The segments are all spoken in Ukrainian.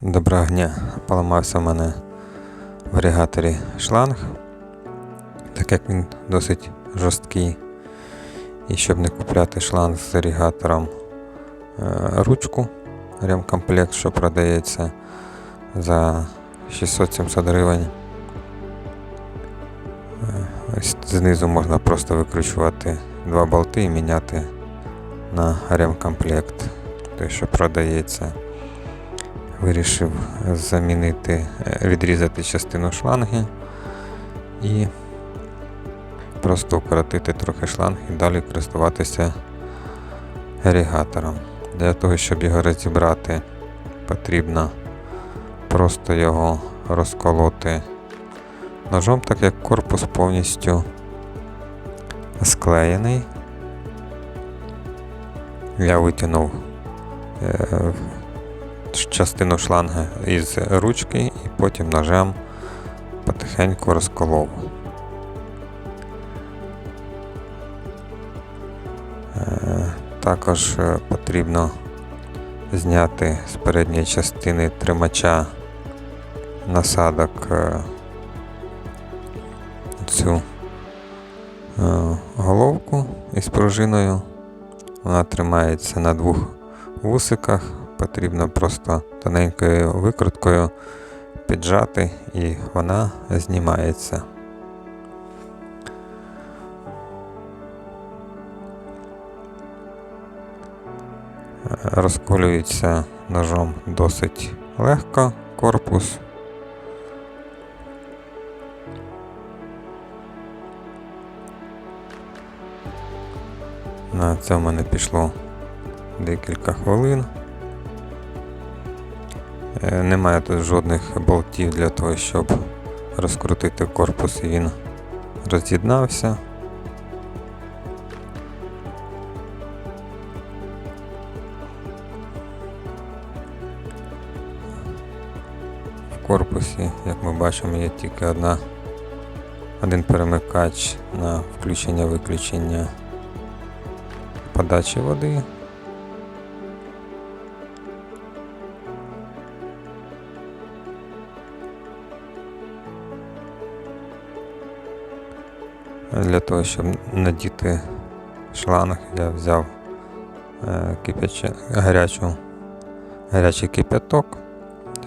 Доброго дня. Поламався в мене в варігаторі шланг, так як він досить жорсткий. І щоб не купляти шланг з варігатором е, ручку, ремкомплект, що продається за 600-700 гривень. Е, знизу можна просто викручувати два болти і міняти на ремкомплект, той, що продається вирішив замінити, е, відрізати частину шланги і просто укоротити трохи шланг і далі користуватися ерігатором. Для того, щоб його розібрати, потрібно просто його розколоти ножом, так як корпус повністю склеєний. Я витягнув е, частину шланги із ручки і потім ножем потихеньку розколов. Е, Також е, потрібно зняти з передньої частини тримача насадок е, цю головку із пружиною. Вона тримається на двох вусиках потрібно просто тоненькою викруткою піджати і вона знімається. Розколюється ножом досить легко корпус. На це в мене пішло декілька хвилин. Е, Немає тут жодних болтів для того, щоб розкрутити корпус і він роз'єднався. В корпусі, як ми бачимо, є тільки одна, один перемикач на включення-виключення подачі води. Для того, щоб надіти шланг, я взяв е, кипяче, гарячу, гарячий кипяток,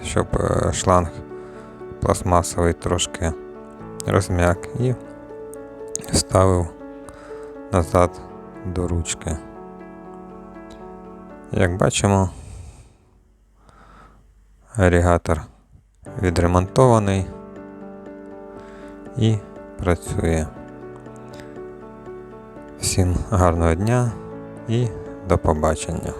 щоб е, шланг пластмасовий трошки розм'як і ставив назад до ручки. Як бачимо, агрегатор відремонтований і працює. Всім гарного дня і до побачення.